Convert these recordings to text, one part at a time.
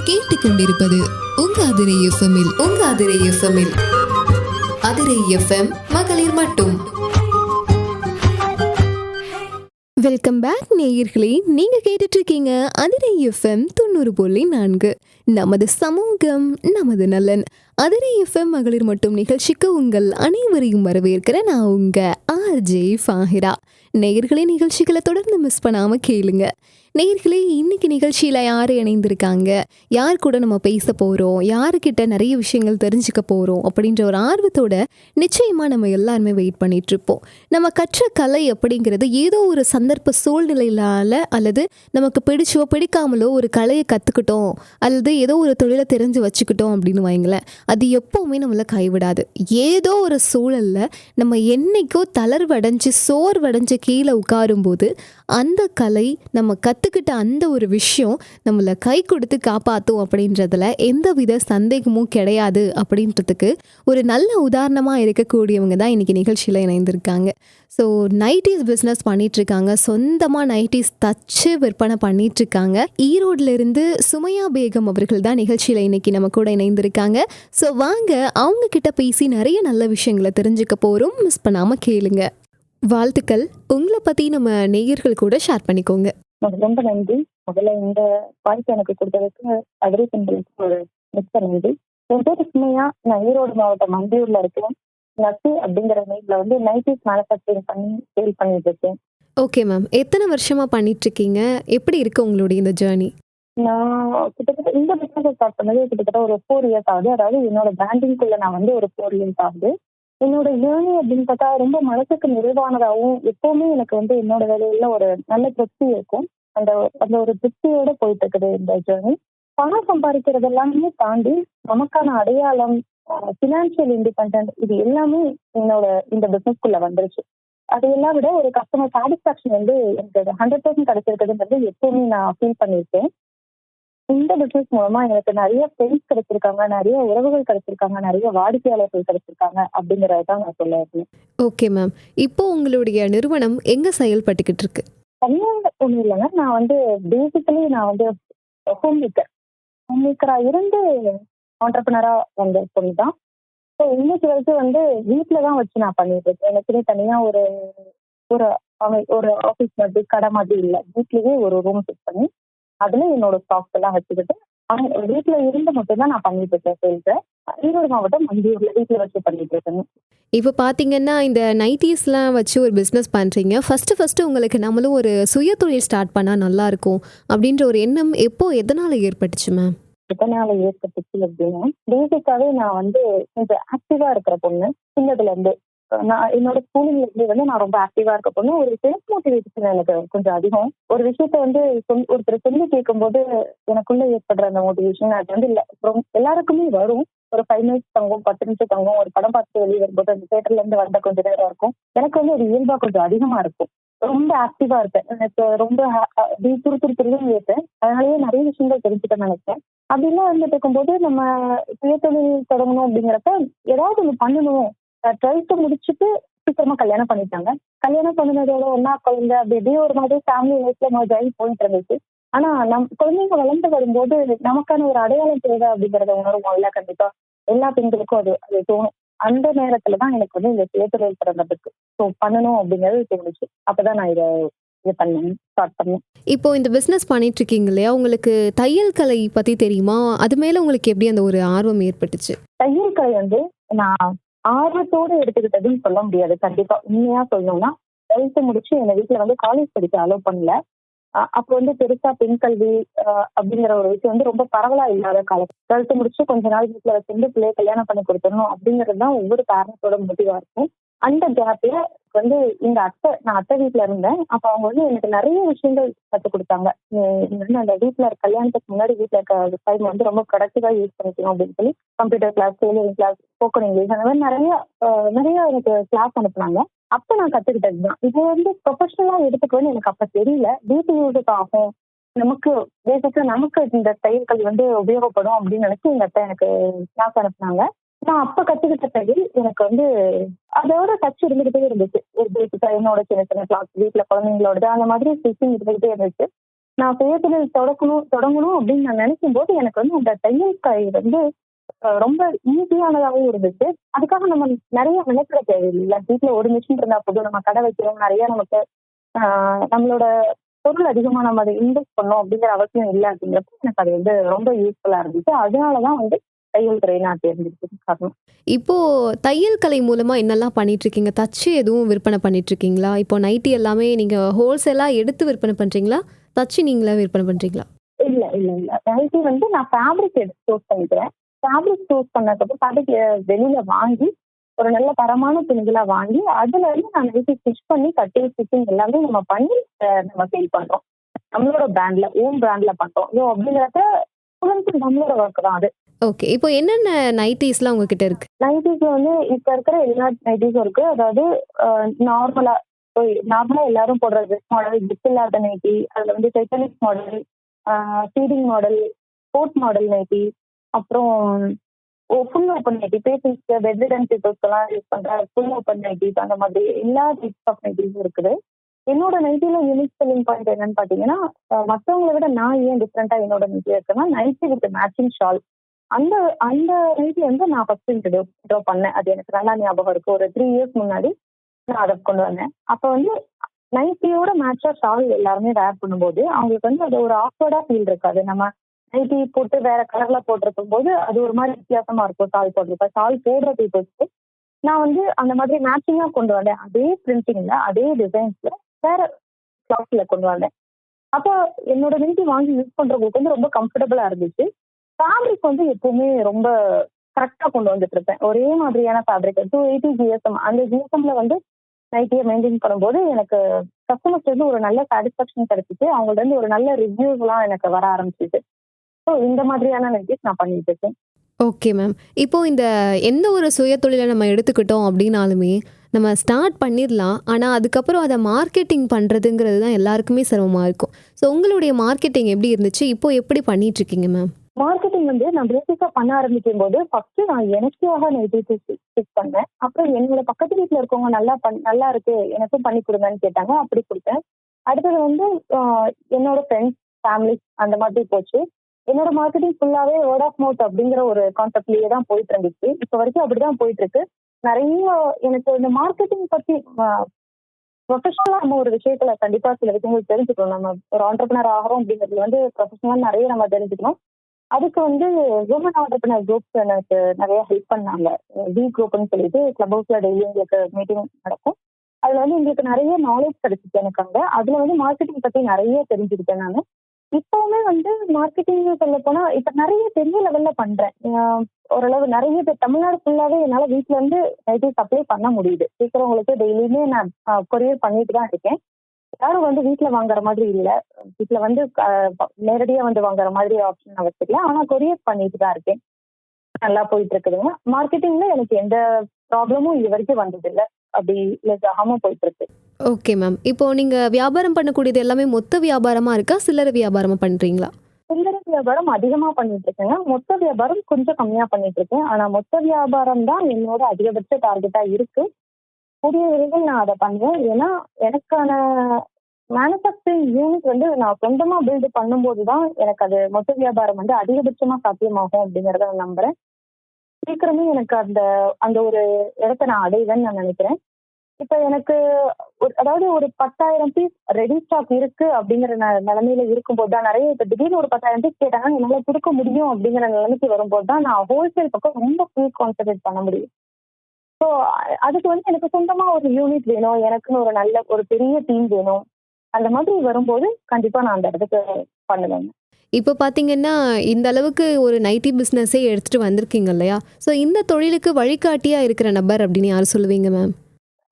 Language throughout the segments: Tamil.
நீங்கள் கேட்டுக்கொண்டிருப்பது உங்க அதிரை எஃப்எம்மில் உங்க அதிரை எஃப்எம்மில் அதிரை எஃப்எம் மகளிர் மட்டும். வெல்கம் பேக் நேயர்களே. நீங்க கேட்டுட்டு இருக்கீங்க அதிரை எஃப்எம் தொண்ணூறு புள்ளி நான்கு. நமது சமூகம் நமது நலன். அதிரை எஃப்எம் மகளிர் மட்டும் நிகழ்ச்சிக்கு உங்கள் அனைவரையும் வரவேற்கிற நான் உங்க ஆர்ஜே ஃபாஹிரா நேயர்களே நிகழ்ச்சிகளை தொடர்ந்து மிஸ் பண்ணாமல் கேளுங்க. நேர்களே இன்னைக்கு நிகழ்ச்சியில் யார் இணைந்திருக்காங்க? யார் கூட நம்ம பேச போகிறோம் யாருக்கிட்ட நிறைய விஷயங்கள் தெரிஞ்சுக்க போகிறோம் அப்படின்ற ஒரு ஆர்வத்தோட நிச்சயமாக நம்ம எல்லாருமே வெயிட் பண்ணிகிட்ருப்போம் இருப்போம் நம்ம கற்ற கலை அப்படிங்கிறது ஏதோ ஒரு சந்தர்ப்ப சூழ்நிலையிலால அல்லது நமக்கு பிடிச்சோ பிடிக்காமலோ ஒரு கலையை கற்றுக்கிட்டோம் அல்லது ஏதோ ஒரு தொழிலை தெரிஞ்சு வச்சுக்கிட்டோம் அப்படின்னு வைங்களேன். அது எப்போவுமே நம்மளை கைவிடாது. ஏதோ ஒரு சூழலில் நம்ம என்னைக்கோ தளர்வடைஞ்சு சோர்வடைஞ்சு கீழே உட்காரும்போது அந்த கலை நம்ம கற்றுக்கிட்ட அந்த ஒரு விஷயம் நம்மளை கை கொடுத்து காப்பாற்றும் அப்படின்றதுல எந்தவித சந்தேகமும் கிடையாது அப்படின்றதுக்கு ஒரு நல்ல உதாரணமாக இருக்கக்கூடியவங்க தான் இன்றைக்கி நிகழ்ச்சியில் இணைந்திருக்காங்க. ஸோ நைட்டிஸ் பிஸ்னஸ் பண்ணிகிட்ருக்காங்க சொந்தமாக நைட்டிஸ் தச்சு விற்பனை பண்ணிகிட்ருக்காங்க ஈரோட்லேருந்து சுமையா பேகம் அவர்கள் தான் நிகழ்ச்சியில் இன்னைக்கு நம்ம கூட இணைந்திருக்காங்க. ஸோ வாங்க அவங்க கிட்ட பேசி நிறைய நல்ல விஷயங்களை தெரிஞ்சுக்க போகிறோம் மிஸ் பண்ணாமல் கேளுங்கள் வாழ்த்துக்கள். உங்களை பற்றி நம்ம நேயர்கள் கூட ஷேர் பண்ணிக்கோங்க. ரொம்ப நன்றி. முதல்ல இந்த வாய்ப்பு எனக்கு கொடுத்ததுக்கு ஒரு மிக்க நன்றி. என் பேர் சுமையா நான் ஈரோடு மாவட்டம் மந்தியூர்ல இருக்கேன். நசி அப்படிங்கிற நேம்ல வந்து நைட்டிஸ் மேனுஃபேக்சரிங் பண்ணி சேல் பண்ணிட்டு இருக்கேன். ஓகே மேம் எத்தனை வருஷமாக பண்ணிகிட்ருக்கீங்க எப்படி இருக்கு உங்களுடைய இந்த ஜேர்னி நான் கிட்டத்தட்ட இந்த பிசினஸ் ஸ்டார்ட் பண்ணது கிட்டத்தட்ட ஒரு ஃபோர் இயர்ஸ் ஆகுது. அதாவது என்னோட பிராண்டிங்குள்ள நான் வந்து ஒரு ஃபோர் இயர்ஸ் ஆகுது. என்னோட ஜேர்னி அப்படின்னு பார்த்தா ரொம்ப மனசுக்கு நிறைவானதாகவும் எப்பவுமே எனக்கு வந்து என்னோட வேலையில ஒரு நல்ல திருப்தி இருக்கும். அந்த அந்த ஒரு திருப்தியோட போயிட்டு இருக்குது இந்த ஜேர்னி பணம் சம்பாதிக்கிறது எல்லாமே தாண்டி நமக்கான அடையாளம் ஃபினான்ஷியல் இண்டிபெண்ட் இது எல்லாமே என்னோட இந்த பிசினஸ்க்குள்ள வந்துருச்சு. அதையெல்லாம் விட ஒரு கஸ்டமர் சாட்டிஸ்பாக்சன் வந்து எனக்கு ஹண்ட்ரட் பர்சன்ட் கிடைச்சிருக்குதுன்றது எப்பவுமே நான் ஃபீல் பண்ணியிருக்கேன். இந்த பிசினஸ் மூலமா எனக்கு நிறைய ஃப்ரெண்ட்ஸ் கிடைச்சிருக்காங்க நிறைய உறவுகள் கிடைச்சிருக்காங்க நிறைய வாடிக்கையாளர்கள் கிடைச்சிருக்காங்க அப்படிங்கறத தான் நான் சொல்ல ஓகே மேம் இப்போ உங்களுடைய நிறுவனம் எங்கே செயல்பட்டுக்கிட்டு இருக்கு? தனியாக ஒன்றும் இல்லைங்க நான் வந்து பேசிக்கலி நான் வந்து ஹோம் மேக்கர் ஹோம் மேக்கரா இருந்து ஆண்டர்பனரா வந்த பொண்ணு தான். ஸோ இன்னைக்கு வரைக்கும் வந்து வீட்டில் தான் வச்சு நான் பண்ணிட்டு இருக்கேன். எனக்குன்னு தனியாக ஒரு ஒரு ஒரு ஆஃபீஸ் மாதிரி கடை மாதிரி இல்லை. வீட்லயே ஒரு ரூம் ஃபிட் பண்ணி அதுல என்னோட ஸ்டாக்ஸ் எல்லாம் வச்சுக்கிட்டு வீட்டுல இருந்து மட்டும் தான் நான் பண்ணிட்டு இருக்கேன் சேல்ஸ் ஈரோடு மாவட்டம் மந்தியூர்ல வீட்டுல வச்சு பண்ணிட்டு இருக்கேன் இப்போ பார்த்தீங்கன்னா இந்த நைட்டிஸ்லாம் வச்சு ஒரு பிஸ்னஸ் பண்ணுறீங்க ஃபஸ்ட்டு ஃபஸ்ட்டு உங்களுக்கு நம்மளும் ஒரு சுய தொழில் ஸ்டார்ட் பண்ணால் நல்லாயிருக்கும் அப்படின்ற ஒரு எண்ணம் எப்போ எதனால் ஏற்பட்டுச்சு மேம் எதனால ஏற்பட்டுச்சு அப்படின்னா பேசிக்காவே நான் வந்து கொஞ்சம் ஆக்டிவா இருக்கிற பொண்ணு சின்னதுல இருந்து. நான் என்னோட ஸ்கூலிங்ல இருந்து வந்து நான் ரொம்ப ஆக்டிவா இருக்க பொண்ணு ஒரு செல்ஃப் மோட்டிவேஷன் எனக்கு கொஞ்சம் அதிகம். ஒரு விஷயத்த வந்து ஒருத்தர் சொல்லி கேட்கும்போது எனக்குள்ள ஏற்படுற அந்த மோட்டிவேஷன் அது வந்து இல்லை. எல்லாருக்குமே வரும். ஒரு ஃபைவ் மினிட்ஸ் தங்கும் பத்து நிமிஷம் தங்கும் ஒரு படம் பார்த்து வெளியே வரும்போது அந்த தேட்டர்ல இருந்து வந்த கொஞ்சம் நேரம் இருக்கும். எனக்கு வந்து ஒரு இயல்பா கொஞ்சம் அதிகமா இருக்கும். ரொம்ப ஆக்டிவா இருப்பேன். எனக்கு ரொம்ப அப்படி துரு துரு துருன்னு இருப்பேன். அதனாலயே நிறைய விஷயங்கள் தெரிஞ்சுக்க நினைப்பேன் அப்படின்னா இருந்துட்டு இருக்கும்போது நம்ம சுயத்தொழில் தொடங்கணும் அப்படிங்கிறப்ப ஏதாவது ஒன்று பண்ணணும். டுவெல்த்து முடிச்சுட்டு சீக்கிரமா கல்யாணம் பண்ணிட்டாங்க. கல்யாணம் பண்ணினதோட ஒன்னா குழந்தை அப்படி ஒரு மாதிரி ஃபேமிலி லைஃப்ல மொஜாய் போயிட்டு இருந்துச்சு. ஆனா நம் குழந்தைங்க வளர்ந்து வரும்போது நமக்கான ஒரு அடையாளம் தேவை அப்படிங்கறத உணர்வோம் இல்ல கண்டிப்பா. எல்லா பெண்களுக்கும் அது அது தோணும். அந்த நேரத்துல தான் எனக்கு வந்து இந்த சுயதொழில் பிறந்ததுக்கு. ஸோ பண்ணணும் அப்படிங்கிறது தோணுச்சு. அப்பதான் நான் இதை இது பண்ணேன் ஸ்டார்ட் பண்ணேன். இப்போ இந்த பிஸ்னஸ் பண்ணிட்டு இருக்கீங்க இல்லையா? உங்களுக்கு தையல் கலை பற்றி தெரியுமா? அது மேலே உங்களுக்கு எப்படி அந்த ஒரு ஆர்வம் ஏற்பட்டுச்சு? தையல் கலை வந்து நான் ஆர்வத்தோடு எடுத்துக்கிட்டதுன்னு சொல்ல முடியாது. கண்டிப்பா உண்மையா சொல்லணும்னா டுவெல்த்து முடிச்சு எங்க வீட்டுல வந்து காலேஜ் படிக்க அலோவ் பண்ணல. அப்போ வந்து பெருசா பெண் கல்வி அஹ் அப்படிங்கிற ஒரு விஷயம் வந்து ரொம்ப பரவலா இல்லாத காலம். டுவெல்த்து முடிச்சு கொஞ்ச நாள் வீட்டுல வச்சிருந்து பிள்ளைய கல்யாணம் பண்ணி கொடுத்துடணும் அப்படிங்கிறது தான் ஒவ்வொரு பேரண்ட்ஸோட முடிவா இருக்கும். அந்த கேப்ல வந்து இந்த அத்தை நான் அத்தை வீட்டுல இருந்தேன். அப்ப அவங்க வந்து எனக்கு நிறைய விஷயங்கள் கற்றுக் கொடுத்தாங்க. நீ- வந்து அந்த வீட்டுல கல்யாணத்துக்கு முன்னாடி வீட்டுல இருக்க டைம் வந்து ரொம்ப ப்ரொடக்டிவா யூஸ் பண்ணிக்கணும் அப்படின்னு சொல்லி computer class tailoring class spoken English அந்த மாதிரி நிறைய நிறைய எனக்கு கிளாஸ் அனுப்புனாங்க. அப்ப நான் கத்துக்கிட்டது தான். இது வந்து ப்ரொஃபஷனலா எடுத்துக்கணும்னு எனக்கு அப்ப தெரியல. வீட்டு யூஸுக்கு ஆகும். நமக்கு பேசிக்கா நமக்கு இந்த தையல் கல்வி வந்து உபயோகப்படும் அப்படின்னு நினைச்சு எங்க அத்தை எனக்கு கிளாஸ் அனுப்புனாங்க. நான் அப்ப கத்துக்கிட்ட தையல் எனக்கு வந்து அதோட டச் இருந்துகிட்டே இருந்துச்சு. ஒரு பேசிக்கா என்னோட சின்ன சின்ன கிளாஸ் வீட்டுல குழந்தைங்களோட அந்த மாதிரி ஸ்டிச்சிங் இருந்துகிட்டே இருந்துச்சு. நான் சுயதொழில் தொடக்கணும் தொடங்கணும் அப்படின்னு நான் நினைக்கும் போது எனக்கு வந்து அந்த தையல் கை வந்து ரொம்ப ஈஸியானதாகவும் இருந்துச்சு. அதுக்காக நம்ம நிறைய மெனக்கிட தேவையில்லை. வீட்டுல ஒரு மிஷின் இருந்தா போதும். நம்ம கடை வைக்கிறோம். நிறைய நமக்கு நம்மளோட பொருள் அதிகமா நம்ம அதை இன்வெஸ்ட் பண்ணோம் அப்படிங்கிற அவசியம் இல்லை அப்படிங்கிறப்ப எனக்கு அது வந்து ரொம்ப யூஸ்ஃபுல்லா இருந்துச்சு. அதனாலதான் வந்து தையல் துறையை நான் தேர்ந்தெடுத்தது காரணம். இப்போ தையல் கலை மூலமா என்னெல்லாம் பண்ணிட்டு இருக்கீங்க தச்சு எதுவும் விற்பனை பண்ணிட்டு இருக்கீங்களா இப்போ நைட்டி எல்லாமே நீங்க ஹோல்சேலா எடுத்து விற்பனை பண்றீங்களா? தச்சு நீங்களா விற்பனை பண்றீங்களா? இல்ல இல்ல இல்ல. நைட்டி வந்து நான் ஃபேப்ரிக் எடுத்து சூஸ் பண்ணிக்கிறேன். ஃபேப்ரிக் சூஸ் பண்ணதுக்கு ஃபேப்ரிக் வெளியில வாங்கி ஒரு நல்ல தரமான துணிகளா வாங்கி அதுல இருந்து நான் நைட்டி ஸ்டிச் பண்ணி கட்டிங் ஸ்டிச்சிங் எல்லாமே நம்ம பண்ணி நம்ம சேல் பண்றோம். நம்மளோட பிராண்ட்ல ஓன் பிராண்ட்ல பண்றோம். ஸோ அப்படிங்கிறத ஃபுல் நம்மளோட ஒர்க் தான் அது. ஓகே இப்போ என்னென்ன நைட்டிஸ்லாம் உங்ககிட்ட இருக்கு? நைட்டிஸ்ல வந்து இப்ப இருக்கிற எல்லா நைட்டிஸும் இருக்கு. அதாவது நார்மலா நார்மலா எல்லாரும் போடுற ட்ரெஸ் மாடல் ஜிப் இல்லாத நைட்டி அதுல வந்து டெட்டனிக் model feeding model sport model nighty அப்புறம் ஃபுல் ஓப்பன் நைட்டி பேசிஸ்க்கு பெட்ரிடன் பீப்புள்ஸ்க்கெல்லாம் யூஸ் பண்ற ஃபுல் ஓப்பன் நைட்டிஸ் அந்த மாதிரி எல்லா டைப்ஸ் ஆஃப் நைட்டிஸும் இருக்குது. என்னோட நைட்டில யூனிக் செல்லிங் பாயிண்ட் என்னன்னு பாத்தீங்கன்னா மற்றவங்களை மத்தவங்களை விட நான் ஏன் டிஃப்ரெண்டா என்னோட நைட்டி இருக்குன்னா நைட்டி வித் மேட்சிங் ஷால் அந்த அந்த நைட்டி வந்து நான் ஃபர்ஸ்ட் இன்ட்ரோ பண்ணேன். அது எனக்கு நல்லா ஞாபகம் இருக்கு. ஒரு த்ரீ இயர்ஸ் முன்னாடி நான் அதை கொண்டு வந்தேன். அப்போ வந்து நைட்டியோட மேட்சா ஷால் எல்லாருமே வேர் பண்ணும்போது அவங்களுக்கு வந்து அது ஒரு ஆஃபர்டா ஃபீல் இருக்காது. நம்ம நைட்டி போட்டு வேற கலர்ல போட்டிருக்கும் போது அது ஒரு மாதிரி வித்தியாசமா இருக்கும் ஷால் போடுறப்ப ஷால் போடுற பீப்புள்ஸ்க்கு நான் வந்து அந்த மாதிரி மேட்சிங்கா கொண்டு வந்தேன். அதே பிரிண்டிங்ல அதே டிசைன்ஸ்ல வேற கிளாத்ல கொண்டு வந்தேன். அப்போ என்னோட நைட்டி வாங்கி யூஸ் பண்றவங்களுக்கு வந்து ரொம்ப கம்ஃபர்டபுளா இருந்துச்சு. ஃபேப்ரிக் வந்து எப்பவுமே ரொம்ப கரெக்டா கொண்டு வந்துட்டு இருப்பேன். ஒரே மாதிரியான ஃபேப்ரிக் டூ எயிட்டி ஜிஎஸ்எம் அந்த ஜிஎஸ்எம்ல வந்து நைட்டியை மெயின்டைன் பண்ணும்போது எனக்கு கஸ்டமர்ஸ் வந்து ஒரு நல்ல சாட்டிஸ்ஃபேக்ஷன் கிடைச்சிட்டு அவங்கள்ட்ட இருந்து ஒரு நல்ல ரிவ்யூஸ்லாம் எனக்கு வர ஆரம்பிச்சிச்சு ஸோ இந்த மாதிரியான நைட்டிஸ் நான் பண்ணிட்டு இருக்கேன். ஓகே மேம் இப்போ இந்த எந்த ஒரு சுய தொழிலை நம்ம எடுத்துக்கிட்டோம் அப்படின்னாலுமே நம்ம ஸ்டார்ட் பண்ணிடலாம். ஆனால் அதுக்கப்புறம் அதை மார்க்கெட்டிங் பண்ணுறதுங்கிறது தான் எல்லாருக்குமே சிரமமாக இருக்கும். ஸோ உங்களுடைய மார்க்கெட்டிங் எப்படி இருந்துச்சு? இப்போ எப்படி பண்ணிட்டு இருக்கீங்க மேம் மார்க்கெட்டிங் வந்து நான் பேசிக்கா பண்ண ஆரம்பிக்கும் போது ஃபர்ஸ்ட் நான் எனக்காக நைட்டி ஸ்டிக் பண்ணேன். அப்புறம் என்னோட பக்கத்து வீட்டுல இருக்கவங்க நல்லா பண் நல்லா இருக்கு எனக்கும் பண்ணி கொடுங்கன்னு கேட்டாங்க அப்படி கொடுத்தேன். அடுத்தது வந்து என்னோட ஃப்ரெண்ட்ஸ் ஃபேமிலி அந்த மாதிரி போச்சு. என்னோட மார்க்கெட்டிங் ஃபுல்லாவே வேர்ட் ஆஃப் மவுத் அப்படிங்கிற ஒரு கான்செப்ட்லயே தான் போயிட்டு இருந்துச்சு. இப்போ வரைக்கும் அப்படிதான் போயிட்டு இருக்கு. நிறைய எனக்கு இந்த மார்க்கெட்டிங் பத்தி ப்ரொஃபஷனலா நம்ம ஒரு விஷயத்துல கண்டிப்பா சில விஷயங்கள் தெரிஞ்சுக்கணும். நம்ம ஒரு ஆண்டர்பனர் ஆகிறோம் அப்படிங்கிறது வந்து ப்ரொஃபஷனலா நிறைய நம்ம தெரிஞ்சுக்கணும். அதுக்கு வந்து உமன் ஆண்டர்பனர் குரூப்ஸ் எனக்கு நிறைய ஹெல்ப் பண்ணாங்க. டி குரூப்னு சொல்லிட்டு கிளப் ஹவுஸ்ல டெய்லி எங்களுக்கு மீட்டிங் நடக்கும். அதுல வந்து எங்களுக்கு நிறைய நாலேஜ் கிடைச்சிச்சு எனக்கு அங்க அதுல வந்து மார்க்கெட்டிங் பத்தி நிறைய தெரிஞ்சுக்கிட்டேன் நான். இப்பவுமே வந்து மார்க்கெட்டிங் சொல்ல போனா இப்ப நிறைய பெரிய லெவல்ல பண்றேன். ஓரளவு நிறைய பேர் தமிழ்நாடு ஃபுல்லாவே என்னால வீட்டுல இருந்து நைட்டி சப்ளை பண்ண முடியுது. சீக்கிரவங்களுக்கு டெய்லியுமே நான் கொரியர் பண்ணிட்டு தான் இருக்கேன். யாரும் வந்து வீட்ல வாங்குற மாதிரி இல்ல. வீட்ல வந்து நேரடியா வந்து வாங்குற மாதிரி ஆப்ஷன் நான் வச்சுக்கல ஆனா கொரியர் பண்ணிட்டு தான் இருக்கேன். நல்லா போயிட்டு இருக்குதுங்க மார்க்கெட்டிங்ல எனக்கு எந்த ப்ராப்ளமும் இது வரைக்கும் வந்தது இல்ல அப்படி ஆகாம போயிட்டு இருக்கு ஓகே மேம் இப்போ நீங்கள் வியாபாரம் பண்ணக்கூடியது எல்லாமே மொத்த வியாபாரமாக இருக்கா? சில்லறை வியாபாரமாக பண்ணுறீங்களா சில்லறை வியாபாரம் அதிகமா பண்ணிட்டு இருக்கேங்க மொத்த வியாபாரம் கொஞ்சம் கம்மியா பண்ணிட்டு இருக்கேன் ஆனா மொத்த வியாபாரம் தான் என்னோட அதிகபட்ச டார்கெட்டா இருக்கு. கூடிய விரைவில் நான் அதை பண்ணுவேன். ஏன்னா எனக்கான மேனுஃபேக்சரிங் யூனிட் வந்து நான் சொந்தமா பில்டு பண்ணும்போது தான் எனக்கு அது மொத்த வியாபாரம் வந்து அதிகபட்சமா சாத்தியமாகும் அப்படிங்கறத நான் நம்புறேன். சீக்கிரமே எனக்கு அந்த அந்த ஒரு இடத்த நான் அடைவேன்னு நான் நினைக்கிறேன். இப்ப எனக்கு ஒரு- அதாவது ஒரு பத்தாயிரம் பீஸ் ரெடி ஸ்டாக் இருக்கு அப்படிங்கிற ந- நிலைமையில இருக்கும்போது தான் நிறைய இப்ப திடீர்னு ஒரு பத்தாயிரம் பீஸ் கேட்டாங்க என்னால கொடுக்க முடியும் அப்படிங்கிற நிலைமைக்கு வரும்போது தான் நான் ஹோல்சேல் பக்கம் ரொம்ப ஃபுல் கான்சென்ட்ரேட் பண்ண முடியும். ஸோ அதுக்கு வந்து எனக்கு சொந்தமா ஒரு யூனிட் வேணும். எனக்குன்னு ஒரு நல்ல ஒரு பெரிய டீம் வேணும். அந்த மாதிரி வரும்போது கண்டிப்பா நான் அந்த இடத்துக்கு பண்ணுவேன் இப்போ பார்த்தீங்கன்னா இந்த அளவுக்கு ஒரு நைட்டி பிஸ்னஸே எடுத்துகிட்டு வந்திருக்கீங்க இல்லையா? ஸோ இந்த தொழிலுக்கு வழிகாட்டியாக இருக்கிற நபர் அப்படின்னு யார் சொல்லுவீங்க மேம்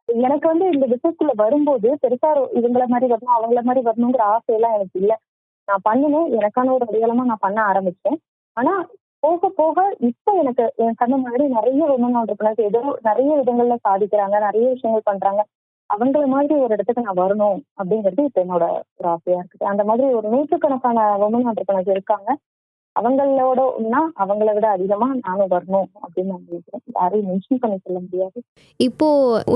எனக்கு வந்து இந்த பிசினஸ்குள்ள வரும்போது பெருசா இவங்கள மாதிரி வரணும் அவங்கள மாதிரி வரணுங்கிற ஆசையெல்லாம் எனக்கு இல்ல. நான் பண்ணினேன். எனக்கான ஒரு அடையாளமா நான் பண்ண ஆரம்பிச்சேன். ஆனா போக போக இப்ப எனக்கு என் கண்ணு முன்னாடி நிறைய விமன் ஆண்டர்பனர்ஸ் ஏதோ நிறைய விதங்கள்ல சாதிக்கிறாங்க நிறைய விஷயங்கள் பண்றாங்க. அவங்கள மாதிரி ஒரு இடத்துக்கு நான் வரணும் அப்படிங்கிறது இப்ப என்னோட ஒரு ஆசையா இருக்குது. அந்த மாதிரி ஒரு நூற்றுக்கணக்கான விமன் ஆண்டர்பனர்ஸ் இருக்காங்க. அவங்களோடனா அவங்கள விட அதிகமா நானும் வரணும் அப்படின்னு நான் நினைக்கிறேன். யாரையும் மென்ஷன் பண்ணி சொல்ல முடியாது. இப்போ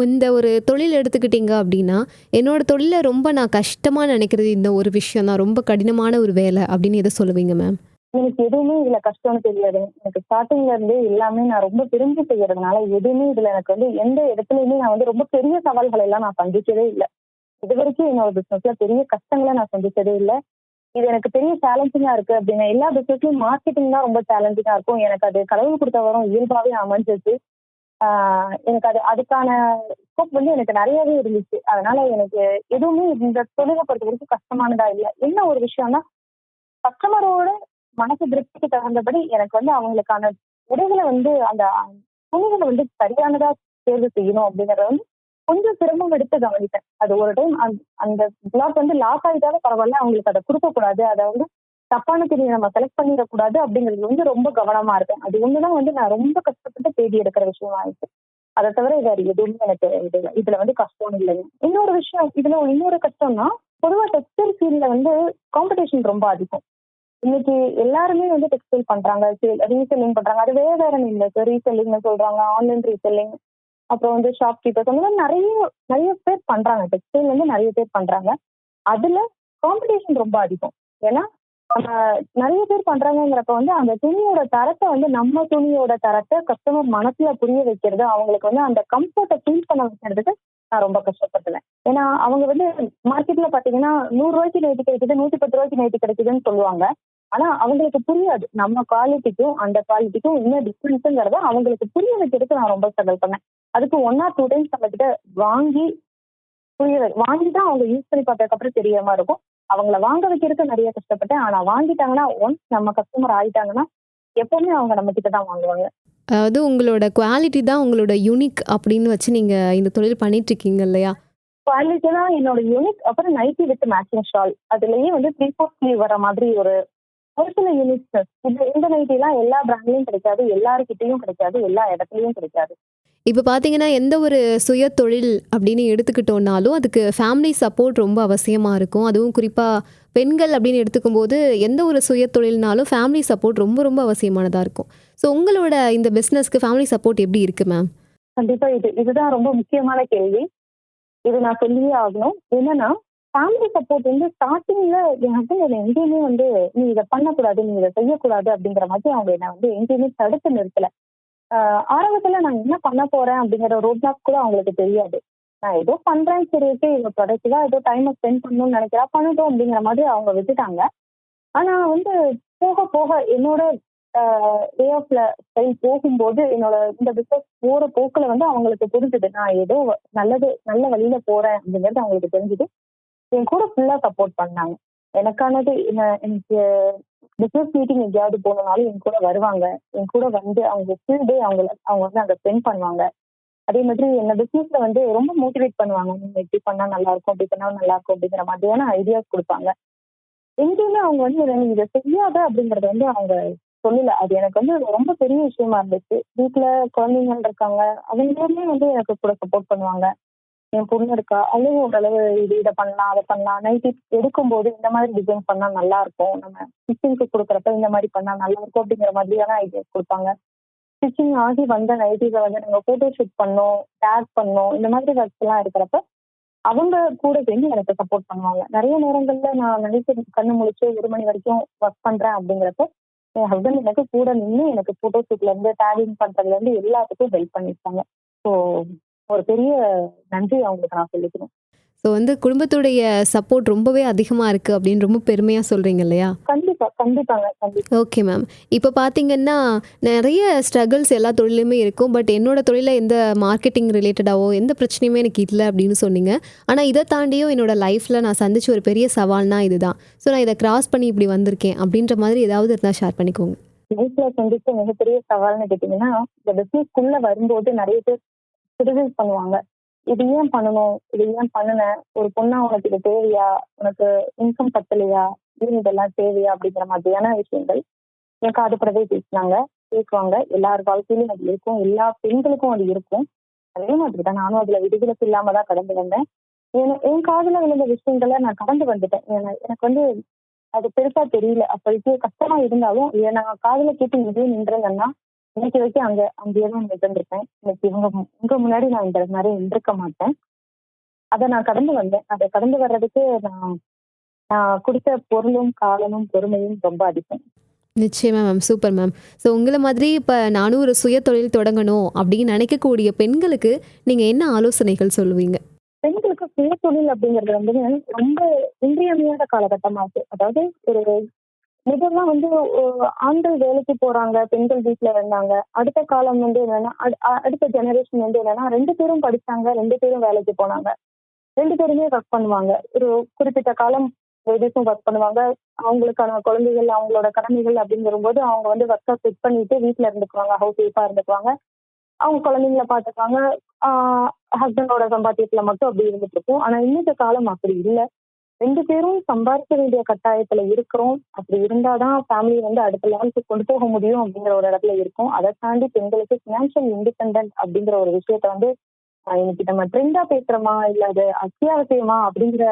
இந்த ஒரு தொழில் எடுத்துக்கிட்டீங்க அப்படின்னா என்னோட தொழிலை ரொம்ப நான் கஷ்டமா நினைக்கிறது இந்த ஒரு விஷயம் தான் ரொம்ப கடினமான ஒரு வேலை அப்படின்னு எதை சொல்லுவீங்க மேம் எனக்கு எதுவுமே இதுல கஷ்டம்னு தெரியாது. எனக்கு ஸ்டார்டிங்ல இருந்து எல்லாமே நான் ரொம்ப பிரிஞ்சு செய்யறதுனால எதுவுமே இதுல எனக்கு வந்து எந்த இடத்துலயுமே நான் வந்து ரொம்ப பெரிய சவால்களை எல்லாம் நான் சந்திச்சதே இல்லை. இது வரைக்கும் என்னோட பிசினஸ்ல பெரிய கஷ்டங்களை நான் சந்திச்சதே இல்லை. இது எனக்கு பெரிய சேலஞ்சிங்கா இருக்கு அப்படின்னா எல்லா பிசினஸ்லயும் மார்க்கெட்டிங் தான் ரொம்ப சேலஞ்சிங்கா இருக்கும். எனக்கு அது கடவுள் கொடுத்த வரும் இயல்பாவே அமைஞ்சிச்சு ஆஹ் எனக்கு அது அதுக்கான ஸ்கோப் வந்து எனக்கு நிறையவே இருந்துச்சு. அதனால எனக்கு எதுவுமே இந்த தொழிலை பொறுத்த வரைக்கும் கஷ்டமானதா இல்லை. என்ன ஒரு விஷயம்னா கஸ்டமரோட மனசு திருப்திக்கு தகுந்தபடி எனக்கு வந்து அவங்களுக்கான உடைகளை வந்து அந்த துணிகளை வந்து சரியானதா தேர்வு செய்யணும் அப்படிங்கறத வந்து கொஞ்சம் சிரமம் எடுத்து கவனித்தேன் அது ஒரு டைம் அந்த பிளாக் வந்து லாஸ் ஆகிட்டாலும் பரவாயில்ல அவங்களுக்கு அதை கொடுக்க கூடாது அதை வந்து தப்பான துணியை நம்ம செலக்ட் பண்ணிடக்கூடாது அப்படிங்கிறது வந்து ரொம்ப கவனமா இருப்பேன். அது ஒண்ணுதான் வந்து நான் ரொம்ப கஷ்டப்பட்டு தேடி எடுக்கிற விஷயம் ஆயிடுச்சு. அதை தவிர வேற எதுவுமே எனக்கு இதுல இதுல வந்து கஷ்டம் இல்லைங்க இன்னொரு விஷயம் இதுல இன்னொரு கஷ்டம்னா பொதுவா டெக்ஸ்டைல் ஃபீல்ட்ல வந்து காம்படிஷன் ரொம்ப அதிகம். இன்னைக்கு எல்லாருமே வந்து டெக்ஸ்டைல் பண்றாங்க ரீசெல்லிங் பண்றாங்க. அது வேற வேற இல்லை. ரீசெல்லிங்னு சொல்றாங்க ஆன்லைன் ரீசெல்லிங் அப்புறம் வந்து ஷாப் கீப்பர்ஸ் அந்த மாதிரி நிறைய நிறைய பேர் பண்றாங்க. டெக்ஸ்டைல் வந்து நிறைய பேர் பண்றாங்க. அதுல காம்படிஷன் ரொம்ப அதிகம். ஏன்னா நம்ம நிறைய பேர் பண்றாங்கிறப்ப வந்து அந்த துணியோட தரத்தை வந்து நம்ம துணியோட தரத்தை கஸ்டமர் மனசுல புரிய வைக்கிறது அவங்களுக்கு வந்து அந்த கம்ஃபர்ட்டை ஃபீல் பண்ண வைக்கிறதுக்கு நான் ரொம்ப கஷ்டப்பட்டுவேன் ஏன்னா அவங்க வந்து மார்க்கெட்ல பாத்தீங்கன்னா நூறு ரூபாய்க்கு நேற்று கிடைக்குது நூத்தி பத்து ரூபாய்க்கு நேற்று கிடைக்குதுன்னு சொல்லுவாங்க. ஆனா அவங்களுக்கு புரியாது. நம்ம குவாலிட்டிக்கும் அந்த குவாலிட்டிக்கும் என்ன டிஃபரன்ஸுங்கிறத அவங்களுக்கு புரிய வைக்கிறதுக்கு நான் ரொம்ப ஸ்ட்ரகல் பண்ணேன். அதுக்கு ஒன் ஆர் டூ டைம்ஸ் நம்ம கிட்ட வாங்கி புரிய வாங்கி தான் அவங்க யூஸ் பண்ணி பார்த்ததுக்கப்புறம் தெரியாம இருக்கும். அவங்கள வாங்க வைக்கிறதுக்கு நிறைய கஷ்டப்பட்டேன். ஆனா வாங்கிட்டாங்கன்னா ஒன்ஸ் நம்ம கஸ்டமர் ஆயிட்டாங்கன்னா எப்பவுமே அவங்க நம்ம கிட்ட தான் வாங்குவாங்க. அதாவது உங்களோட குவாலிட்டி தான் உங்களோட யூனிக் அப்படின்னு வச்சு நீங்க இந்த தொழில் பண்ணிட்டு இருக்கீங்க இல்லையா? குவாலிட்டி தான் என்னோட யூனிக் அப்புறம் நைட்டி வித் மேட்சிங் ஷால் அதுலயே வந்து த்ரீ ஃபோர் ஸ்லீவ் வர மாதிரி ஒரு ஒரு சில யூனிக்னஸ் இந்த இந்த நைட்டி எல்லாம் எல்லா பிராண்ட்லயும் கிடைக்காது எல்லாருக்கிட்டையும் கிடைக்காது எல்லா இடத்துலயும் கிடைக்காது. இப்போ பார்த்தீங்கன்னா எந்த ஒரு சுய தொழில் அப்படின்னு எடுத்துக்கிட்டோம்னாலும் அதுக்கு ஃபேமிலி சப்போர்ட் ரொம்ப அவசியமாக இருக்கும். அதுவும் குறிப்பாக பெண்கள் அப்படின்னு எடுத்துக்கும் போது எந்த ஒரு சுய தொழில்னாலும் ஃபேமிலி சப்போர்ட் ரொம்ப ரொம்ப அவசியமானதாக இருக்கும். ஸோ உங்களோட இந்த பிஸ்னஸ்க்கு ஃபேமிலி சப்போர்ட் எப்படி இருக்கு மேம் கண்டிப்பா இது இதுதான் ரொம்ப முக்கியமான கேள்வி. இது நான் சொல்லியே ஆகணும். என்னன்னா ஃபேமிலி சப்போர்ட் வந்து ஸ்டார்டிங்ல என் ஹஸ்பண்ட் என்ன எங்கேயுமே வந்து நீ இதை பண்ணக்கூடாது நீ இதை செய்யக்கூடாது அப்படிங்கிற மாதிரி அவங்க என்ன வந்து எங்கேயுமே தடுத்து நிறுத்தல. ஆரம்பத்துல நான் என்ன பண்ண போறேன் அப்படிங்கிற ரோட் மேப் கூட அவங்களுக்கு தெரியாது. நான் ஏதோ பண்றேன் சரி ஓகே இவங்க ப்ரொடக்டிவா ஏதோ டைமை ஸ்பெண்ட் பண்ணணும்னு நினைக்கிறா பண்ணட்டும் அப்படிங்கிற மாதிரி அவங்க விட்டுட்டாங்க. ஆனா வந்து போக போக என்னோட வே ஆஃப்ல ஸ்டைல் போகும்போது என்னோட இந்த பிசினஸ் போற போக்குல வந்து அவங்களுக்கு புரிஞ்சுது. நான் ஏதோ நல்லது நல்ல வழியில போறேன் அப்படிங்கிறது அவங்களுக்கு தெரிஞ்சுது. என் கூட ஃபுல்லா சப்போர்ட் பண்ணாங்க. எனக்கானது எனக்கு பிசினஸ் மீட்டிங் எங்கேயாவது போனாலும் என் கூட வருவாங்க. என் கூட வந்து அவங்க ஃபுல் டே அவங்க அவங்க வந்து அங்கே ஸ்பெண்ட் பண்ணுவாங்க. அதே மாதிரி என்ன பிசினஸ்ல வந்து ரொம்ப மோட்டிவேட் பண்ணுவாங்க. நீங்க இப்படி பண்ணா நல்லா இருக்கும் அப்படி பண்ணா நல்லா இருக்கும் அப்படிங்கிற மாதிரியான ஐடியாஸ் கொடுப்பாங்க. எங்கேயுமே அவங்க வந்து இதை இதை செய்யாத அப்படிங்கறத வந்து அவங்க சொல்லல. அது எனக்கு வந்து ரொம்ப பெரிய விஷயமா இருந்துச்சு. வீட்டுல குழந்தைங்க இருக்காங்க. அவங்களுமே வந்து எனக்கு கூட சப்போர்ட் பண்ணுவாங்க. என் பொண்ணு இருக்கா? அதுவும் ஓரளவு இது இதை பண்ணலாம் அதை பண்ணலாம். நைட்டி எடுக்கும்போது இந்த மாதிரி டிசைன் பண்ணா நல்லா இருக்கும். நம்ம ஸ்டிச்சிங்க்கு கொடுக்குறப்ப இந்த மாதிரி பண்ணா நல்லா இருக்கும் அப்படிங்கிற மாதிரியான ஐடியாஸ் கொடுப்பாங்க. ஸ்டிச்சிங் ஆகி வந்த நைட்டிஸை வந்து நாங்கள் ஃபோட்டோ ஷூட் பண்ணோம் டேக் பண்ணோம். இந்த மாதிரி ஒர்க்ஸ் எல்லாம் இருக்கிறப்ப அவங்க கூட சேர்ந்து எனக்கு சப்போர்ட் பண்ணுவாங்க. நிறைய நேரங்கள்ல நான் நினைச்சு கண்ணு முழிச்சு ஒரு மணி வரைக்கும் ஒர்க் பண்றேன் அப்படிங்கிறப்ப என் ஹஸ்பண்ட் எனக்கு கூட நின்று எனக்கு போட்டோ ஷூட்ல இருந்து டேகிங் பண்றதுல இருந்து எல்லாத்துக்கும் ஹெல்ப் பண்ணிருக்காங்க. ஸோ ஒரு பெரிய நன்றி அவங்களுக்கு நான் சொல்லிக்கணும் ஸோ வந்து குடும்பத்துடைய சப்போர்ட் ரொம்பவே அதிகமாக இருக்குது அப்படின்னு ரொம்ப பெருமையாக சொல்கிறீங்க இல்லையா? கண்டிப்பா கண்டிப்பாங்க கண்டிப்பா. ஓகே மேம் இப்போ பார்த்தீங்கன்னா நிறைய ஸ்ட்ரகிள்ஸ் எல்லா தொழிலுமே இருக்கும். பட் என்னோட தொழிலில் எந்த மார்க்கெட்டிங் ரிலேட்டடாவோ எந்த பிரச்சனையுமே எனக்கு இல்லை அப்படின்னு சொன்னீங்க. ஆனால் இதை தாண்டியும் என்னோட லைஃப்பில் நான் சந்திச்ச ஒரு பெரிய சவால்னா இதுதான். ஸோ நான் இதை கிராஸ் பண்ணி இப்படி வந்திருக்கேன் அப்படின்ற மாதிரி ஏதாவது இருந்தால் ஷேர் பண்ணிக்கோங்க. லைஃப்ல சந்திச்ச மிகப்பெரிய சவால்னு கேட்டீங்கன்னா இந்த பிசினஸ்க்குள்ள வரும்போது நிறைய பேர் கிரிட்டிசைஸ் பண்ணுவாங்க. இது ஏன் பண்ணணும்? இது ஏன் பண்ணுன? ஒரு பொண்ணா உனக்கு இது தேவையா? உனக்கு இன்கம் பத்தலையா? ஏன் இதெல்லாம் தேவையா? அப்படிங்கிற மாதிரியான விஷயங்கள் என் காதுப்படவே பேசினாங்க. பேசுவாங்க. எல்லார் வாழ்க்கையிலும் அது இருக்கும். எல்லா பெண்களுக்கும் அது இருக்கும். அதே மாதிரி தான் நானும் அதுல விதிவிலக்கு இல்லாம தான் கடந்து வந்தேன். என- என் காதுல விழுந்த விஷயங்களை நான் கடந்து வந்துட்டேன். எனக்கு வந்து அது பெருசா தெரியல. அப்போதைக்கு கஷ்டமா இருந்தாலும் நான் காதுல கேட்டு இதே நின்றேன்னா இன்னைக்கு வரைக்கும் அங்க அங்கேயே தான் நின்றுருப்பேன் இன்னைக்கு இவங்க உங்க முன்னாடி நான் இந்த மாதிரி நின்றுக்க மாட்டேன். அதை நான் கடந்து வந்தேன். அதை கடந்து வர்றதுக்கு நான் நான் கொடுத்த பொருளும் காலமும் பொறுமையும் ரொம்ப அதிகம். நிச்சயமா மேம் சூப்பர் மேம் ஸோ உங்களை மாதிரி இப்போ நானும் ஒரு சுய தொழில் தொடங்கணும் அப்படின்னு நினைக்கக்கூடிய பெண்களுக்கு நீங்கள் என்ன ஆலோசனைகள் சொல்லுவீங்க? பெண்களுக்கு சுய தொழில் அப்படிங்கிறது வந்து ரொம்ப இன்றியமையாத காலகட்டமா இருக்கு. அதாவது ஒரு முதல்லாம் வந்து ஆண்கள் வேலைக்கு போறாங்க பெண்கள் வீட்டுல இருந்தாங்க. அடுத்த காலம் வந்து என்னன்னா அடு- அடுத்த ஜெனரேஷன் வந்து என்னன்னா ரெண்டு பேரும் படிச்சாங்க ரெண்டு பேரும் வேலைக்கு போனாங்க. ரெண்டு பேருமே ஒர்க் பண்ணுவாங்க. ஒரு குறிப்பிட்ட காலம் லேடிஸும் ஒர்க் பண்ணுவாங்க. அவங்களுக்கான குழந்தைகள் அவங்களோட கடமைகள் அப்படின்னு வரும்போது அவங்க வந்து ஒர்க்கை குவிட் பண்ணிட்டு வீட்டுல இருந்துக்குவாங்க ஹவுஸ் ஒய்ஃபா இருந்துக்குவாங்க. அவங்க குழந்தைங்கள பாத்துக்குவாங்க ஹஸ்பண்டோட சம்பாத்தியத்துல மட்டும் அப்படி இருந்துட்டு இருக்கும் ஆனா இன்னைக்கு காலம் அப்படி இல்லை. ரெண்டு பேரும் சம்பாதிக்க வேண்டிய கட்டாயத்துல இருக்கிறோம். அப்படி இருந்தாதான் ஃபேமிலி வந்து அடுத்த லெவலுக்கு கொண்டு போக முடியும் அப்படிங்கிற ஒரு இடத்துல இருக்கும். அதை தாண்டி பெண்களுக்கு ஃபினான்ஷியல் இண்டிபெண்ட் அப்படிங்கிற ஒரு விஷயத்த வந்து இன்னைக்கு நம்ம ட்ரெண்டா பேசுறோமா இல்ல அது அத்தியாவசியமா அப்படிங்கிற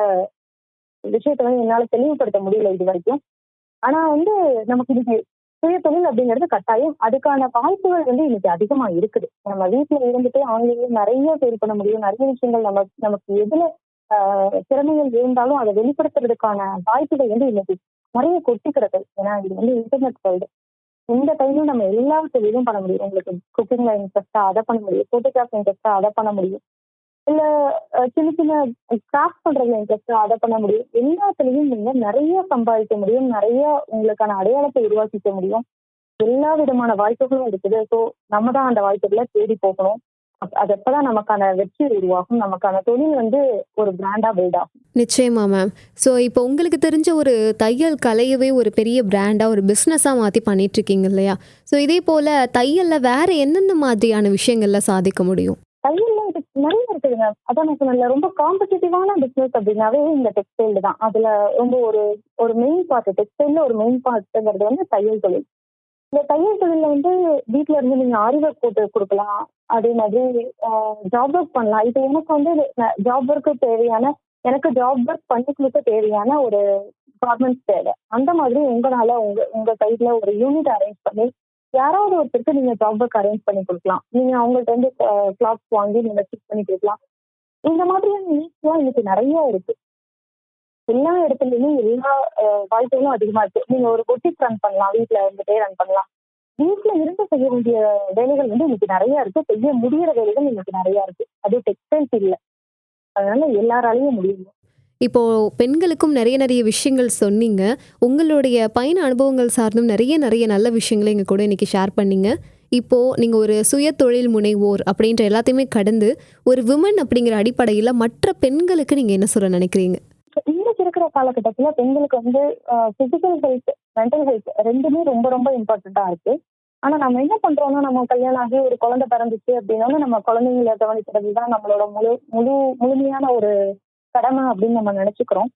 விஷயத்த வந்து என்னால தெளிவுபடுத்த முடியல இது வரைக்கும். ஆனா வந்து நமக்கு இன்னைக்கு சுய தொழில் அப்படிங்கிறது கட்டாயம். அதுக்கான வாய்ப்புகள் வந்து இன்னைக்கு அதிகமா இருக்குது. நம்ம வீட்டுல இருந்துட்டு ஆன்லைன்ல நிறைய சேல் பண்ண முடியும். நிறைய விஷயங்கள் நம்ம நமக்கு எதுல திறமைகள் இருந்தாலும் அதை வெளிப்படுத்துறதுக்கான வாய்ப்புகள் வந்து இன்னைக்கு நிறைய கொட்டிக்கிறது ஏன்னா இது வந்து இன்டர்நெட் வேர்ல்டு இந்த டைம்ல நம்ம எல்லா தொழிலும் பண்ண முடியும். உங்களுக்கு குக்கிங்ல இன்ட்ரெஸ்டா அதை பண்ண முடியும். போட்டோகிராஃப் இன்ட்ரெஸ்டா அதை பண்ண முடியும். இல்ல சின்ன சின்ன கிராஃப்ட் பண்றதுல இன்ட்ரெஸ்டா அதை பண்ண முடியும். எல்லாத்துலயும் நீங்க நிறைய சம்பாதிக்க முடியும். நிறைய உங்களுக்கான அடையாளத்தை உருவாக்கிக்க முடியும். எல்லா விதமான வாய்ப்புகளும் இருக்குது. ஸோ நம்ம தான் அந்த வாய்ப்புகளை தேடி போகணும். அது எப்பதான் நமக்கான வெற்றி உருவாகும் நமக்கான தொழில் வந்து ஒரு பிராண்டா பில்ட் ஆகும். நிச்சயமா மேம் ஸோ இப்போ உங்களுக்கு தெரிஞ்ச ஒரு தையல் கலையவே ஒரு பெரிய பிராண்டாக ஒரு பிஸ்னஸாக மாற்றி பண்ணிகிட்ருக்கீங்க இல்லையா? ஸோ இதே போல் தையலில் வேறு எந்தெந்த மாதிரியான விஷயங்களில் சாதிக்க முடியும்? தையல்ல இது நிறைய இருக்குதுங்க அதான் நான் சொன்னேன்ல ரொம்ப காம்படிட்டிவான பிசினஸ் அப்படின்னாவே இந்த டெக்ஸ்டைல் தான். அதுல ரொம்ப ஒரு ஒரு மெயின் பார்ட் டெக்ஸ்டைல்ல ஒரு மெயின் பார்ட்டுங்கிறது வந்து தையல் தொழில். இந்த தையல் தொழில வந்து வீட்ல இருந்து நீங்க ஆரி ஒர்க் போட்டு கொடுக்கலாம். அதே மாதிரி ஜாப் ஒர்க் பண்ணலாம். இது எனக்கு வந்து ஜாப் ஒர்க்கு தேவையான எனக்கு ஜாப் ஒர்க் பண்ணி கொடுக்க தேவையான ஒரு கார்மெண்ட்ஸ் தேவை. அந்த மாதிரி உங்களால உங்க உங்க சைட்ல ஒரு யூனிட் அரேஞ்ச் பண்ணி யாராவது ஒருத்தருக்கு நீங்க ஜாப் ஒர்க் அரேஞ்ச் பண்ணி கொடுக்கலாம். நீங்க அவங்கள்ட்ட இருந்து கிளாத்ஸ் வாங்கி நீங்க ஸ்டிச் பண்ணி கொடுக்கலாம். இந்த மாதிரியான நீட்ஸ்லாம் இன்னைக்கு நிறைய இருக்கு. எல்லா இடத்துலயுமே எல்லா அஹ், வாய்ப்புகளும் அதிகமா இருக்கு. நீங்க ஒரு பொட்டிக் ரன் பண்ணலாம் வீட்டுல இருந்துட்டே ரன் பண்ணலாம். வீட்டுல இருந்து செய்ய வேண்டிய வேலைகள் வந்து இன்னைக்கு நிறைய இருக்கு. செய்ய முடியிற வேலைகள் இன்னைக்கு நிறைய இருக்கு. அது டெக்ஸ்டைல்ஸ் இல்ல. அதனால எல்லாராலையும் முடியும். இப்போது பெண்களுக்கும் நிறைய நிறைய விஷயங்கள் சொன்னீங்க. உங்களுடைய பயண அனுபவங்கள் சார்ந்தும் நிறைய நிறைய நல்ல விஷயங்களை எங்கள் கூட இன்றைக்கி ஷேர் பண்ணீங்க. இப்போது நீங்கள் ஒரு சுய தொழில் முனைவோர் அப்படின்ற எல்லாத்தையுமே கடந்து ஒரு விமன் அப்படிங்கிற அடிப்படையில் மற்ற பெண்களுக்கு நீங்கள் என்ன சொல்ல நினைக்கிறீங்க? இன்னைக்கு இருக்கிற காலகட்டத்துல பெண்களுக்கு வந்து பிசிக்கல் ஹெல்த் மென்டல் ஹெல்த் ரெண்டுமே ரொம்ப ரொம்ப இம்பார்ட்டண்டா இருக்கு. ஆனா நம்ம என்ன பண்றோம்னா நம்ம கல்யாணம் ஆகி ஒரு குழந்தை பிறந்துச்சு அப்படின்னா நம்ம குழந்தைங்களை கவனிக்கிறது தான் நம்மளோட முழு முழு முழுமையான ஒரு கடமை அப்படின்னு நம்ம நினைச்சுக்கிறோம்.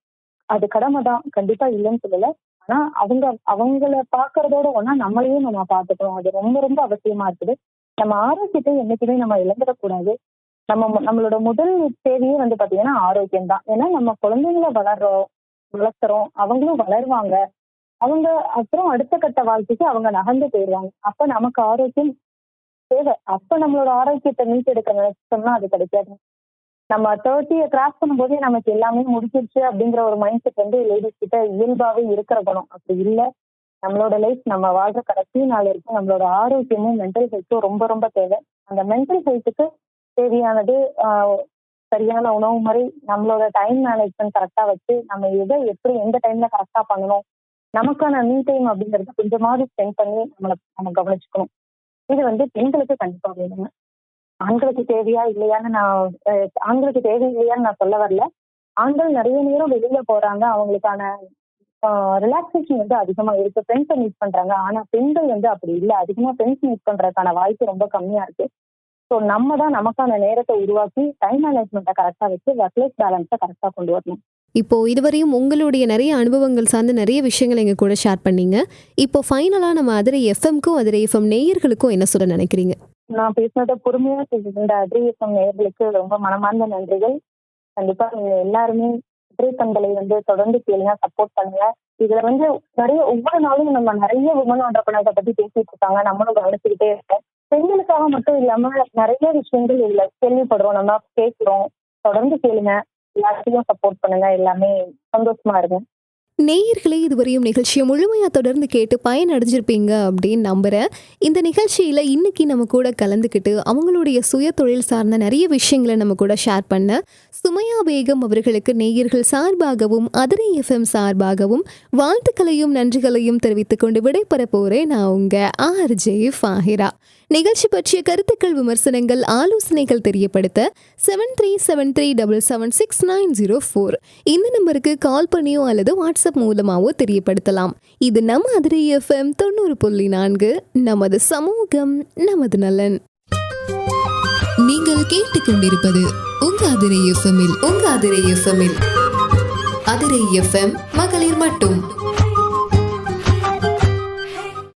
அது கடமை தான் கண்டிப்பா இல்லைன்னு சொல்லல. ஆனா அவங்க அவங்கள பாக்குறதோட ஒன்னா நம்மளையும் நம்ம பாத்துக்கணும் அது ரொம்ப ரொம்ப அவசியமா இருக்குது. நம்ம ஆரோக்கியத்தை என்னைக்குமே நம்ம இழந்துடக்கூடாது. நம்ம நம்மளோட முதல் தேவையே வந்து பாத்தீங்கன்னா ஆரோக்கியம் தான் ஏன்னா நம்ம குழந்தைங்கள வளர்றோம் வளர்த்துறோம் அவங்களும் வளருவாங்க. அவங்க அப்புறம் அடுத்த கட்ட வாழ்க்கைக்கு அவங்க நகர்ந்து போயிடுவாங்க. அப்ப நமக்கு ஆரோக்கியம் தேவை. அப்ப நம்மளோட ஆரோக்கியத்தை மீட்டெடுக்க நினைச்சோம்னா அது கிடைக்காது. நம்ம தேர்ட்டியை கிராஸ் பண்ணும்போதே நமக்கு எல்லாமே முடிச்சிருச்சு அப்படிங்கிற ஒரு மைண்ட் செட் வந்து லேடிஸ் கிட்ட இயல்பாவே இருக்கிற குணம். அப்படி இல்லை. நம்மளோட லைஃப் நம்ம வாழ்ற கடைசி நாள் இருக்கும் நம்மளோட ஆரோக்கியமும் மென்டல் ஹெல்த்தும் ரொம்ப ரொம்ப தேவை. அந்த மென்டல் ஹெல்த்துக்கு தேவையானது ஆஹ், சரியான உணவு முறை நம்மளோட டைம் மேனேஜ்மெண்ட் கரெக்டா வச்சு நம்ம எதை எப்படி எந்த டைம்ல கரெக்டா பண்ணணும் நமக்கான மீ டைம் அப்படிங்கறத கொஞ்சமாவது ஸ்பெண்ட் பண்ணி நம்மளை நம்ம கவனிச்சுக்கணும். இது வந்து பெண்களுக்கு கண்டிப்பா வேணுங்க. ஆண்களுக்கு தேவையா இல்லையான்னு நான் ஆண்களுக்கு தேவை இல்லையான்னு நான் சொல்ல வரல. ஆண்கள் நிறைய நேரம் வெளியில போறாங்க அவங்களுக்கான ரிலாக்ஸேஷன் வந்து அதிகமா இருக்கு. ஃப்ரெண்ட்ஸை மீட் பண்றாங்க. ஆனா பெண்கள் வந்து அப்படி இல்லை. அதிகமா ஃப்ரெண்ட்ஸ் மீட் பண்றதுக்கான வாய்ப்பு ரொம்ப கம்மியா இருக்கு. ஸோ நம்ம தான் நமக்கான நேரத்தை உருவாக்கி டைம் மேனேஜ்மெண்ட்டை கரெக்டா வச்சு ஒர்க் லைஃப் பேலன்ஸை கரெக்டா கொண்டு வரணும். இப்போ இதுவரையும் உங்களுடைய நிறைய அனுபவங்கள் சார்ந்து நிறைய விஷயங்கள் எங்கள் கூட ஷேர் பண்ணீங்க. இப்போ ஃபைனலாக நம்ம அதிரை எஃப்எம்க்கும் அதிரை எஃப்எம் நேயர்களுக்கும் என்ன சொல்ல நினைக்கிறீங்க? நான் பேசினதை பொறுமையா இந்த அதிரியசம் நேயர்களுக்கு ரொம்ப மனமார்ந்த நன்றிகள். கண்டிப்பா நீங்க எல்லாருமே திரைப்பண்களை வந்து தொடர்ந்து கேளுங்க சப்போர்ட் பண்ணுங்க. இதுல வந்து நிறைய ஒவ்வொரு நாளும் நம்ம நிறைய விமன் ஆண்டர்பனர்ஸை பத்தி பேசிட்டு இருக்காங்க. நம்மளும் கவனிச்சுக்கிட்டே இருக்கோம். பெண்களுக்காக மட்டும் இல்லாம நிறைய விஷயங்கள் இல்ல. கேள்விப்படுறோம் நம்ம கேட்கிறோம் தொடர்ந்து கேளுங்க. எல்லாத்தையும் சப்போர்ட் பண்ணுங்க. எல்லாமே சந்தோஷமா இருங்க. நேயர்களே இதுவரையும் நிகழ்ச்சியை முழுமையாக தொடர்ந்து கேட்டு பயனடைஞ்சிருப்பீங்க அப்படின்னு நம்புகிறேன் இந்த நிகழ்ச்சியில் இன்னைக்கு நம்ம கூட கலந்துக்கிட்டு அவங்களுடைய சுய தொழில் சார்ந்த நிறைய விஷயங்களை நம்ம கூட ஷேர் பண்ண சுமையா பேகம் அவர்களுக்கு நேயர்கள் சார்பாகவும் அதிரை எஃப்எம் சார்பாகவும் வாழ்த்துக்களையும் நன்றிகளையும் தெரிவித்து கொண்டு விடைபெற போகிறேன் நான் உங்கள் ஆர்ஜே ஃபாஹிரா. நிகழ்ச்சி பற்றிய கருத்துக்கள் விமர்சனங்கள் ஆலோசனைகள் தெரியப்படுத்த seven three seven three double seven six nine zero four இந்த நம்பருக்கு கால் பண்ணியோ அல்லது வாட்ஸ்அப் மூலமாவோ தெரியப்படுத்தலாம். இது நம்ம அதிரை எஃப்எம் தொண்ணூறு புள்ளி நான்கு. நமது சமூகம் நமது நலன். நீங்கள் கேட்டுக்கொண்டிருப்பது உங்க அதிரை எஃப்எம்மில் உங்க அதிரை எஃப்எம்மில் அதிரை எஃப்எம் மகளிர் மட்டும்.